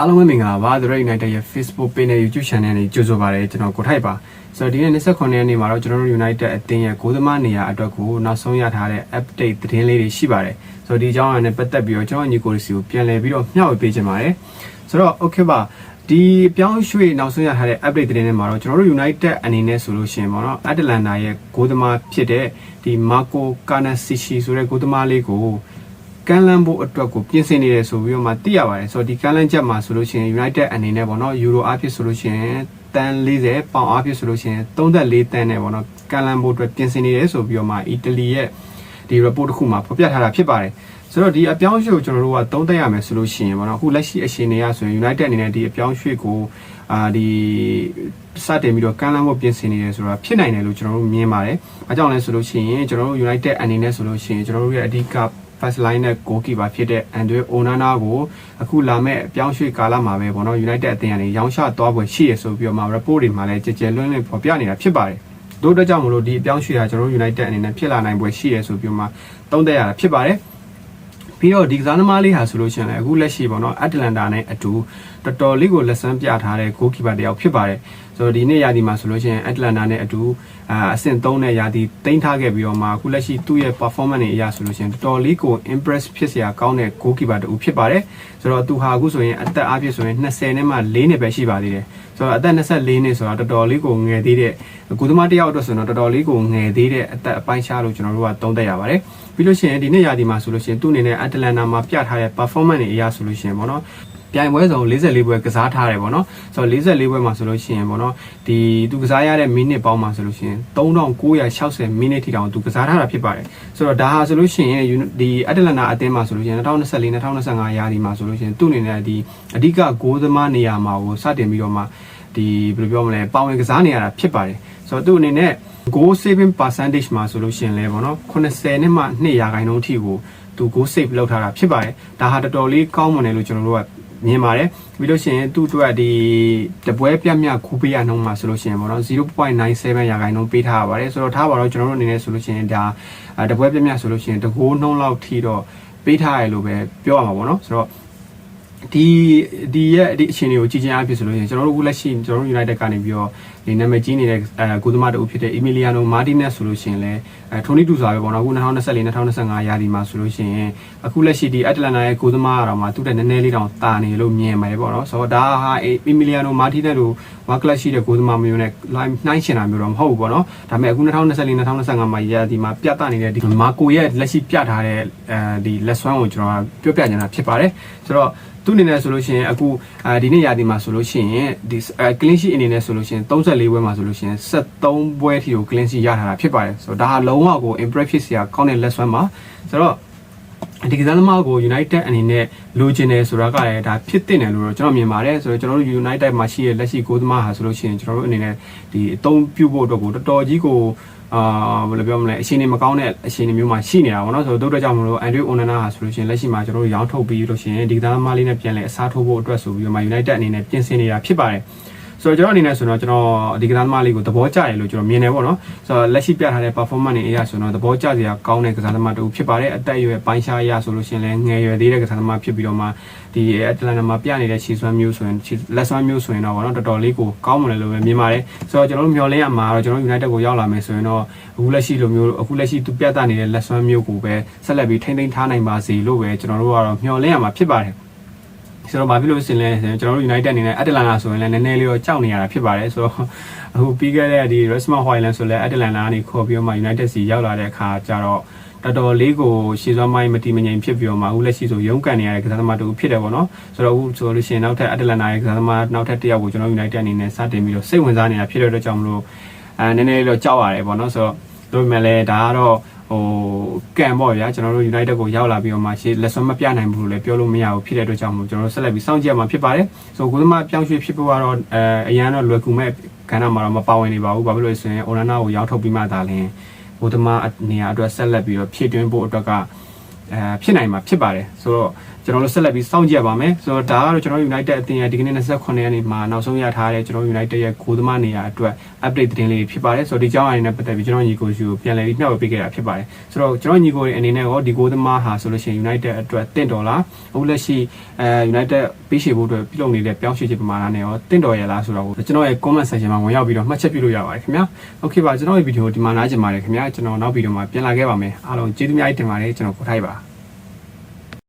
အားလုံးပဲမင်္ဂလာပါ The Red United ရဲ့ Facebook page နဲ့ YouTube channel နဲ့ကြိုဆိုပါရစေကျွန်တော်ကိုထိုက်ပါဆိုတော့ဒီနေ့29ရက်နေ့မှာတော့ကျွန်တော်တို့ United အသင်းရဲ့ဂိုးသမားနေရာအတွက်ကိုနောက်ဆုံးရထားတဲ့ update သတင်းလေးတွေရှိပါတယ်ဆိုတော့ဒီအကြောင်းအရာနဲ့ပတ်သက်ပြီးတော့ကျွန်တော်ညီကိုစီကိုပြန်လည်ပြီးတော့မျှဝေပေးချင်ပါတယ်ဆိုတော့ okay ပါဒီပြောင်းရွှေ့နောက်ဆုံးရထားတဲ့ update သတင်းတွေမှာတော့ကျွန်တော်တို့ United အနေနဲ့ဆိုလို့ရှိရင်ပေါ့နော် Atlanta ရဲ့ဂိုးသမားဖြစ်တဲ့ဒီ Marco Canasici ဆိုတဲ့ဂိုးသမားလေးကို ကမ်းလှမ်းဖို့အတွက်ကိုပြင်ဆင်နေတယ်ဆိုပြီးတော့မှသိရပါတယ်ဆိုတော့ဒီကမ်းလှမ်းချက်မှာဆိုလို့ရှိရင် United အနေနဲ့ပေါ့နော်ယူရိုအဖြစ်ဆိုလို့ရှိရင်တန်40ပေါင်အဖြစ်ဆိုလို့ရှိရင်34တန်နဲ့ပေါ့နော်ကမ်းလှမ်းဖို့အတွက်ပြင်ဆင်နေတယ်ဆိုပြီးတော့မှအီတလီရဲ့ဒီ report တစ်ခုမှာဖော်ပြထားတာဖြစ်ပါတယ်ဆိုတော့ဒီအပြောင်းအရွှေ့ကိုကျွန်တော်တို့ကသုံးသပ်ရမယ်ဆိုလို့ရှိရင်ပေါ့နော်အခုလက်ရှိအခြေအနေအရဆိုရင် United အနေနဲ့ဒီအပြောင်းအရွှေ့ကိုအာဒီစတင်ပြီးတော့ကမ်းလှမ်းဖို့ပြင်ဆင်နေတယ်ဆိုတာဖြစ်နိုင်တယ်လို့ကျွန်တော်တို့မြင်ပါတယ်။အဲကြောင့်လဲဆိုလို့ရှိရင်ကျွန်တော်တို့ United အနေနဲ့ဆိုလို့ရှိရင်ကျွန်တော်တို့ရဲ့အဓိက first line နဲ့ goalkeeper ဖြစ်တဲ့ Andre Onana ကိုအခုလာမဲ့အပြောင်းရွှေ့ကာလမှာပဲပေါ့နော် United အသင်းကနေရောင်းချသွားပွဲရှိရဆိုပြီးတော့မှ report တွေမှာလည်းကြည်ကြဲလွန်းလွန်းဖော်ပြနေတာဖြစ်ပါတယ်။တို့အတွက်ကြောင့်မလို့ဒီအပြောင်းရွှေ့ဟာကျွန်တော်တို့ United အနေနဲ့ဖြစ်လာနိုင်ပွဲရှိရဆိုပြီးတော့မှသုံးသပ်ရတာဖြစ်ပါတယ်။ပြီးတော့ဒီကစားသမားလေးဟာဆိုလို့ရှိရင်လည်းအခုလက်ရှိပေါ့နော်အတ္တလန်တာနဲ့အတူတော်တော်လေးကိုလက်ဆန်းပြထားတဲ့ goalkeeper တယောက်ဖြစ်ပါတယ် ဆိုတော့ဒီနေ့ရာသီမှာဆိုလို့ရှိရင်အတ္တလန်တာနဲ့အတူအာအဆင့်3နဲ့ရာသီတင်ထားခဲ့ပြီးတော့မှအခုလက်ရှိသူ့ရဲ့ performance တွေအရဆိုလို့ရှိရင်တော်တော်လေးကို impress ဖြစ်စရာကောင်းတဲ့ goalkeeper တူဖြစ်ပါတယ်ဆိုတော့သူဟာအခုဆိုရင်အသက်အားဖြင့်ဆိုရင်20နဲ့မှ4နှစ်ပဲရှိပါသေးတယ်ဆိုတော့အသက်24နှစ်ဆိုတာတော်တော်လေးကိုငယ်သေးတဲ့ကုသမားတယောက်အတွက်ဆိုတော့တော်တော်လေးကိုငယ်သေးတဲ့အသက်အပိုင်းခြားလို့ကျွန်တော်တို့ကသုံးသပ်ရပါတယ်ပြီးလို့ရှိရင်ဒီနေ့ရာသီမှာဆိုလို့ရှိရင်သူ့အနေနဲ့အတ္တလန်တာမှာပြထားတဲ့ performance တွေအရဆိုလို့ရှိရင်ပေါ့နော် ပြိုင်ပွဲစုံ44ပွဲကစားထားတယ်ပေါ့နော်ဆိုတော့44ပွဲမှာဆိုလို့ရှိရင်ပေါ့နော်ဒီသူကစားရတဲ့မိနစ်ပေါင်းမှာဆိုလို့ရှိရင်3960မိနစ်ထိတောင်သူကစားထားတာဖြစ်ပါတယ်ဆိုတော့ဒါဟာဆိုလို့ရှိရင်ဒီအတ္တလန်တာအသင်းမှာဆိုလို့ရှိရင်2024 2025ရာသီမှာဆိုလို့ရှိရင်သူ့အနေနဲ့ဒီအဓိကဂိုးသမားနေရာမှာကိုစတင်ပြီးတော့မှဒီဘယ်လိုပြောမလဲပါဝင်ကစားနေရတာဖြစ်ပါတယ်ဆိုတော့သူ့အနေနဲ့ goal saving percentage မှာဆိုလို့ရှိရင်လည်းပေါ့နော်80နဲ့မှ2ရာခိုင်နှုန်းအထိကိုသူ goal save လုပ်ထားတာဖြစ်ပါတယ်ဒါဟာတော်တော်လေးကောင်းမွန်တယ်လို့ကျွန်တော်တို့က မြင်ပါတယ်ပြီးလို့ရှိရင်သူ့အတွက်ဒီတပွဲပြတ်မြတ်ခူးပေးရနှုန်းမှာဆိုလို့ရှိရင်ပေါ့နော်0.97ရာခိုင်နှုန်းပေးထားရပါတယ်ဆိုတော့ထားပါတော့ကျွန်တော်တို့အနေနဲ့ဆိုလို့ရှိရင်ဒါတပွဲပြတ်မြတ်ဆိုလို့ရှိရင်တကိုးနှုန်းလောက်ထိတော့ပေးထားရလို့ပဲပြောရမှာပေါ့နော်ဆိုတော့ ဒီဒီရဲ့ဒီအခြေအနေကိုကြည့်ချင်းအဖြစ်ဆိုလို့ရှိရင်ကျွန်တော်တို့အခုလက်ရှိကျွန်တော်တို့ United ကနေပြီးတော့ဒီနာမည်ကြီးနေတဲ့အဲကိုသမားတူဖြစ်တဲ့ Emiliano Martinez ဆိုလို့ရှိရင်လည်းအဲထိုနီတူစာပဲပေါ့နော်အခု2024 2025ရာသီမှာဆိုလို့ရှိရင်အခုလက်ရှိဒီ Atlanta ရဲ့ကိုသမားကတော့မှသူ့တဲ့နည်းနည်းလေးတောင်တာနေလို့မြင်ပါတယ်ပေါ့နော်ဆိုတော့ဒါဟာ Emiliano Martinez လိုဝါကလပ်ရှိတဲ့ကိုသမားမျိုးနဲ့ line နှိုင်းရှင်တာမျိုးတော့မဟုတ်ဘူးပေါ့နော်ဒါပေမဲ့အခု2024 2025မှာရာသီမှာပြသနေတဲ့ဒီမာကိုရဲ့လက်ရှိပြထားတဲ့အဲဒီလက်စွမ်းကိုကျွန်တော်ပြောပြနေတာဖြစ်ပါတယ်ဆိုတော့ သူအနေနဲ့ဆိုလို့ရှိရင်အခုဒီနေ့ရာသီမှာဆိုလို့ရှိရင်ဒီ clean sheet အနေနဲ့ဆိုလို့ရှိရင်34ပွဲမှာဆိုလို့ရှိရင်73ပွဲထိကို clean sheet ရထားတာဖြစ်ပါတယ်ဆိုတော့ဒါဟာလုံးဝကို impress ဖြစ်စရာကောင်းတဲ့လက်စွမ်းပါဆိုတော့ဒီကစားသမားကို United အနေနဲ့လိုချင်တယ်ဆိုတာကလည်းဒါဖြစ်တင်တယ်လို့တော့ကျွန်တော်မြင်ပါတယ်ဆိုတော့ကျွန်တော်တို့ United မှာရှိတဲ့လက်ရှိကိုသမားဟာဆိုလို့ရှိရင်ကျွန်တော်တို့အနေနဲ့ဒီအသုံးပြုဖို့အတွက်ကိုတော်တော်ကြီးကို အာဘယ်လိုပြောမလဲအရှင်နေမကောင်းတဲ့အခြေအနေမျိုးမှာရှိနေတာပေါ့နော်ဆိုတော့တို့တော့ကြောင့်မလို့အန်ဒရီအိုနနာဟာဆိုလို့ရှိရင်လက်ရှိမှာကျွန်တော်တို့ရောင်းထုတ်ပြီးလို့ရှိရင်ဒီကစားသမားလေးနဲ့ပြန်လဲအစားထိုးဖို့အတွက်ဆိုပြီးတော့မှ United အနေနဲ့ပြင်ဆင်နေတာဖြစ်ပါတယ် ဆိုတော့ကျွန်တော်အနေနဲ့ဆိုတော့ကျွန်တော်ဒီကစားသမားလေးကိုသဘောကျတယ်လို့ကျွန်တော်မြင်တယ်ပေါ့နော်ဆိုတော့လက်ရှိပြထားတဲ့ performance တွေအရဆိုတော့သဘောကျစရာကောင်းတဲ့ကစားသမားတူဖြစ်ပါတယ်အသက်အရွယ်ပိုင်းခြားအရဆိုလို့ရှိရင်လည်းငယ်ရွယ်သေးတဲ့ကစားသမားဖြစ်ပြီးတော့မှဒီအတလန်နာမှာပြနေတဲ့ခြေစွမ်းမျိုးဆိုရင်လက်စွမ်းမျိုးဆိုရင်တော့ဗောနော်တော်တော်လေးကိုကောင်းမလဲလို့ပဲမြင်ပါတယ်ဆိုတော့ကျွန်တော်တို့မျှော်လင့်ရမှာတော့ကျွန်တော် United ကိုရောက်လာမယ်ဆိုရင်တော့အခုလက်ရှိလိုမျိုးအခုလက်ရှိသူပြသနေတဲ့လက်စွမ်းမျိုးကိုပဲဆက်လက်ပြီးထိမ့်သိမ်းထားနိုင်ပါစေလို့ပဲကျွန်တော်တို့ကတော့မျှော်လင့်ရမှာဖြစ်ပါတယ် ဆိုတော့ဘာဖြစ်လို့ရှင်လဲကျွန်တော်တို့ United အနေနဲ့ Atlanta ဆိုရင်လည်းနည်းနည်းလေးတော့ကြောက်နေရတာဖြစ်ပါတယ်ဆိုတော့အခုပြီးခဲ့တဲ့ဒီ Rasmus Hojlund ဆိုလဲ Atlanta ကနေခေါ်ပြီးတော့မှ United စီရောက်လာတဲ့အခါကျတော့တော်တော်လေးကိုရှေ့စွမ်းမိုင်းမတီမငြိမ်ဖြစ်ပြီးတော့မှအခုလက်ရှိဆိုရုန်းကန်နေရတဲ့ကစားသမားတူဖြစ်တယ်ပေါ့နော်ဆိုတော့အခုဆိုလို့ရှိရင်နောက်ထပ် Atlanta ရဲ့ကစားသမားနောက်ထပ်တစ်ယောက်ကိုကျွန်တော် United အနေနဲ့စတင်ပြီးတော့စိတ်ဝင်စားနေတာဖြစ်တဲ့အတွက်ကြောင့်မလို့အဲနည်းနည်းလေးတော့ကြောက်ရတယ်ပေါ့နော်ဆိုတော့တို့ပေမဲ့လည်းဒါကတော့ ဟိုကံပေါ့ဗျာကျွန်တော်တို့ United ကိုရောက်လာပြီးတော့မှရှေ့လက်စွမ်းမပြနိုင်ဘူးလို့လည်းပြောလို့မရဘူးဖြစ်တဲ့အတွက်ကြောင့်မို့ကျွန်တော်တို့ဆက်လက်ပြီးစောင့်ကြည့်ရမှာဖြစ်ပါတယ်ဆိုတော့ကိုယ်သမားပြောင်းရွှေ့ဖြစ်ဖို့ကတော့အဲအရန်တော့လွယ်ကူမဲ့ခန္ဓာမှာတော့မပါဝင်နေပါဘူးဘာဖြစ်လို့လဲဆိုရင် Onana ကိုရောက်ထုတ်ပြီးမှသာလင်းကိုယ်သမားနေရာအတွက်ဆက်လက်ပြီးတော့ဖြည့်တွင်းဖို့အတွက်ကအဲဖြစ်နိုင်မှာဖြစ်ပါတယ်ဆိုတော့ ကျွန်တော်တို့ဆက်လက်ပြီးစောင့်ကြည့်ရပါမယ်ဆိုတော့ဒါကတော့ကျွန်တော်တို့ United အသင်းရဲ့ဒီကနေ့28ရက်နေ့မှာနောက်ဆုံးရထားတဲ့ကျွန်တော်တို့ United ရဲ့ဂိုးသမားနေရာအတွက် update သတင်းလေးဖြစ်ပါတယ်ဆိုတော့ဒီကြောင်းအရင်နဲ့ပတ်သက်ပြီးကျွန်တော်ညီကိုစီကိုပြန်လည်ပြီးမျှဝေပေးခဲ့တာဖြစ်ပါတယ်ဆိုတော့ကျွန်တော်ညီကိုရဲ့အနေနဲ့ရောဒီဂိုးသမားဟာဆိုလို့ရှိရင် United အတွက်တင့်တော်လားအခုလက်ရှိအဲ United ပေးရှေ့ဖို့အတွက်ပြုလုပ်နေတဲ့ပြောင်းရွှေ့ခြင်းပမာဏနဲ့ရောတင့်တော်ရလားဆိုတော့ကျွန်တော်ရဲ့ comment section မှာဝင်ရောက်ပြီးတော့မှတ်ချက်ပြုလို့ရပါတယ်ခင်ဗျာ Okay ပါကျွန်တော်ရဲ့ဗီဒီယိုဒီမှာနားကျင်ပါတယ်ခင်ဗျာကျွန်တော်နောက်ဗီဒီယိုမှာပြန်လာခဲ့ပါမယ်အားလုံးကျေးဇူးများတင်ပါတယ်ကျွန်တော်ပို့ထားပါ